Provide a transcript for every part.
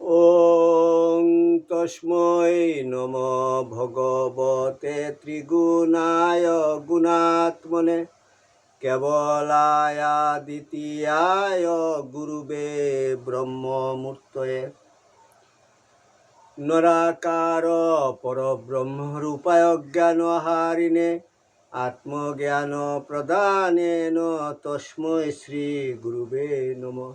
ওং তস্মৈ নম ভগবতে ত্রিগুণায় গুণাত্মনে কেবলায়া দ্বিতীয়ায় গুরুবে ব্রহ্মমূর্তয়ে নরাকার পরব্রহ্মরূপায় জ্ঞানহারিণে আত্মজ্ঞান প্রদানেন তস্মৈ শ্রী গুরুবে নমঃ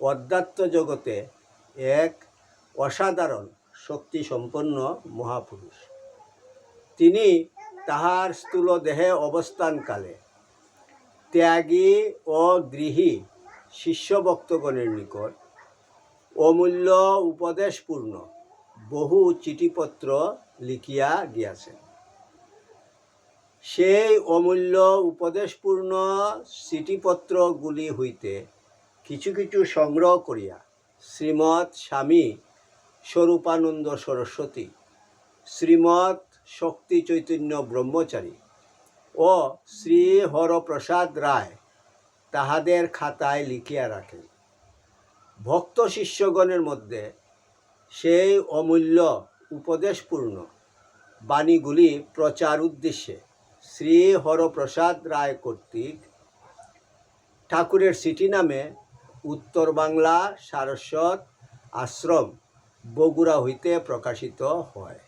অধ্যাত্ম জগতে এক অসাধারণ শক্তিসম্পন্ন মহাপুরুষ। তিনি তাহার স্থূল দেহে অবস্থানকালে ত্যাগী ও গৃহী শিষ্যভক্তগণের নিকট অমূল্য উপদেশপূর্ণ বহু চিঠিপত্র লিখিয়া গিয়াছেন। সেই অমূল্য উপদেশপূর্ণ চিঠিপত্রগুলি হইতে কিছু কিছু সংগ্রহ করিয়া শ্রীমৎ স্বামী স্বরূপানন্দ সরস্বতী, শ্রীমৎ শক্তি চৈতন্য ব্রহ্মচারী ও শ্রী হরপ্রসাদ রায় তাহাদের খাতায় লিখিয়া রাখেন। ভক্ত শিষ্যগণের মধ্যে সেই অমূল্য উপদেশপূর্ণ বাণীগুলি প্রচার উদ্দেশ্যে শ্রী হরপ্রসাদ রায় কর্তৃক ঠাকুরের সিটি নামে উত্তর বাংলা সারস্বত আশ্রম বগুড়া হইতে প্রকাশিত হয়।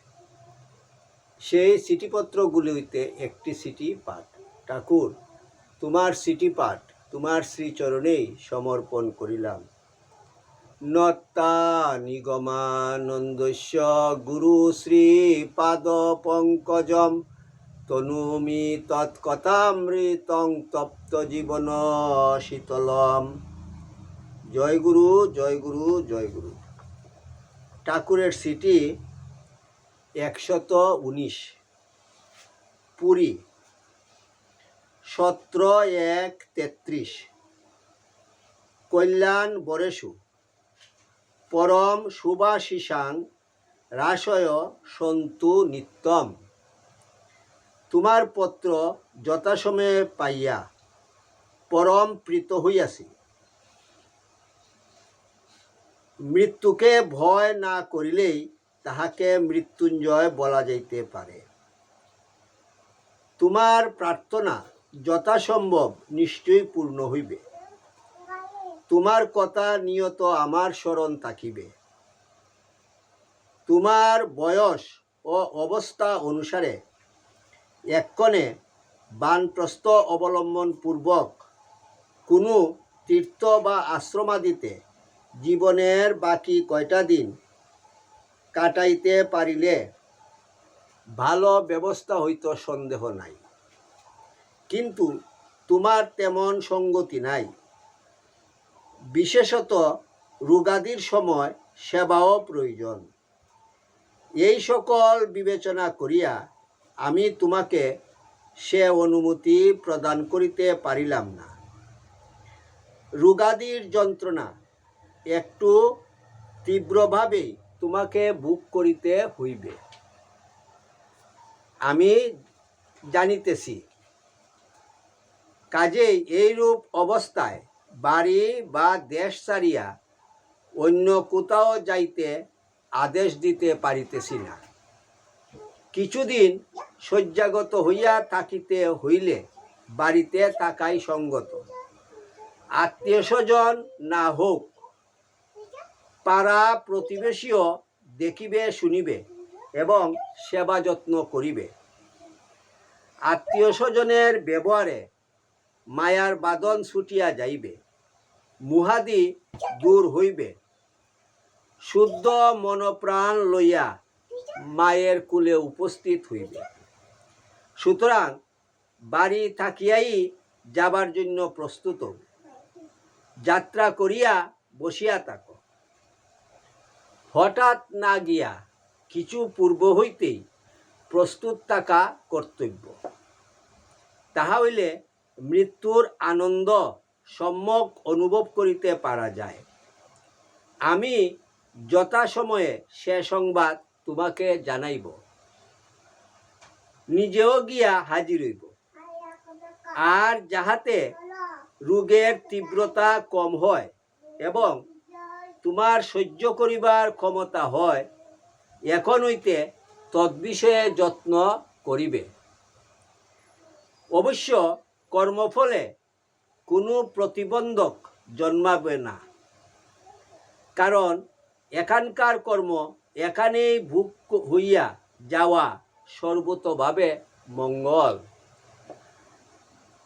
সেই চিঠিপত্রগুলি হইতে একটি চিঠি পাঠ, ঠাকুর, তোমার সিটি পাঠ, তোমার শ্রীচরণেই সমর্পণ করিলাম। নত্তা নিগমানন্দস্য গুরু শ্রী পাদ পঙ্কজম, তনুমি তৎকথামৃতং তপ্ত জীবন শীতলম। জয় গুরু জয় গুরু জয় গুরু। ঠাকুরের সিটি একশত উনিশ। পুরী সতেরো এক তেত্রিশ। কল্যাণ বরেশু পরম সুভাশিসাং রাশয় সন্তু নিত্যম। তোমার পত্র যথাসময়ে পাইয়া পরম প্রীত হইয়াছি। মৃত্যুকে ভয় না করিলেই তাহাকে মৃত্যুঞ্জয় বলা যাইতে পারে। তোমার প্রার্থনা যথাসম্ভব নিশ্চয়ই পূর্ণ হইবে। তোমার কথা নিয়ত আমার স্মরণ থাকিবে। তোমার বয়স ও অবস্থা অনুসারে এক্ষণে বানপ্রস্থ অবলম্বন পূর্বক কোনো তীর্থ বা আশ্রমাদিতে জীবনের বাকি কয়টা দিন কাটাইতে পারিলে ভালো ব্যবস্থা হইতো সন্দেহ নাই। কিন্তু তোমার তেমন সঙ্গতি নাই। বিশেষত রোগাদির সময় সেবাও প্রয়োজন। এই সকল বিবেচনা করিয়া আমি তোমাকে সে অনুমতি প্রদান করিতে পারিলাম না। রোগাদির যন্ত্রণা একটু তীব্রভাবেই তোমাকে বুক করিতে হইবে। আমি জানিতেছি, কাজেই এইরূপ অবস্থায় বাড়ি বা দেশ ছাড়িয়া অন্য কোথাও যাইতে আদেশ দিতে পারিতেছি না। কিছুদিন শয্যাগত হইয়া থাকিতে হইলে বাড়িতে থাকাই সঙ্গত। আত্মীয় স্বজন না হোক পাড়া প্রতিবেশীও দেখিবে, শুনিবে এবং সেবা যত্ন করিবে। আত্মীয় স্বজনের ব্যবহারে মায়ার বাদন ছুটিয়া যাইবে, মুহাদি দূর হইবে। শুদ্ধ মনপ্রাণ লইয়া মায়ের কুলে উপস্থিত হইবে। সুতরাং বাড়ি থাকিয়াই যাবার জন্য প্রস্তুত যাত্রা করিয়া বসিয়া থাকো। হঠাৎ না গিয়া কিছু পূর্ব হইতেই প্রস্তুত থাকা কর্তব্য। তাহা হইলে মৃত্যুর আনন্দ সম্যক অনুভব করিতে পারা যায়। আমি যথাসময়ে সে সংবাদ তোমাকে জানাইব। নিজেও গিয়া হাজির হইব। আর যাহাতে রোগের তীব্রতা কম হয় এবং তোমার সহ্য করিবার ক্ষমতা হয়, এখন হইতে তদ্বিষয়ে যত্ন করিবে। অবশ্য কর্মফলে কোনো প্রতিবন্ধক জন্মাবে না, কারণ এখানকার কর্ম এখানেই ভোগ হইয়া যাওয়া সর্বতভাবে মঙ্গল।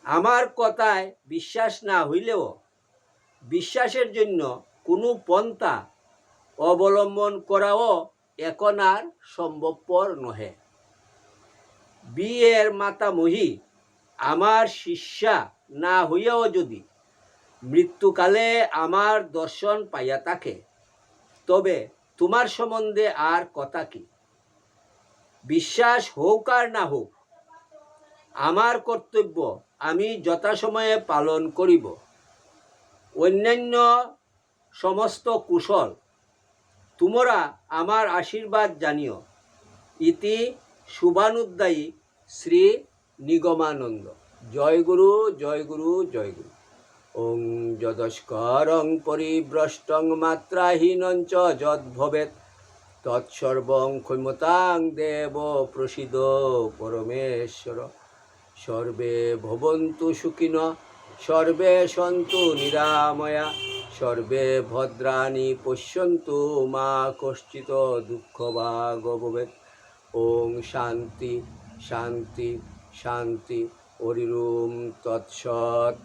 আমার কথায় বিশ্বাস না হইলেও বিশ্বাসের জন্য কোনো পন্থা অবলম্বন করাও এখন আর সম্ভবপর নহে। বিয়ের মাতামহী আমার শিষ্যা না হইয়াও যদি মৃত্যুকালে আমার দর্শন পাইয়া থাকে, তবে তোমার সম্বন্ধে আর কথা কি? বিশ্বাস হোক আর না হোক, আমার কর্তব্য আমি যথাসময়ে পালন করিব। অন্যান্য সমস্ত কুশল। তোমরা আমার আশীর্বাদ জানিও। ইতি শুভানুদ্দায়ী শ্রী নিগমানন্দ। জয় গুরু জয় গুরু জয় গুরু। ওং যদস্করং পরিভ্রষ্টং মাত্রাহীনং চ যদ্ভবেৎ। তৎসর্বং ক্ষমতাং দেব প্রসিদ পরমেশ্বর। সর্বে ভবন্তু সুখিন, সর্বে সন্তু নিরাময়া। সর্বে ভদ্রাণী পশ্যন্তু মা কশ্চিত দুঃখ বা গভবেদ ওং শান্তি শান্তি শান্তি অরিরুম তৎসৎ।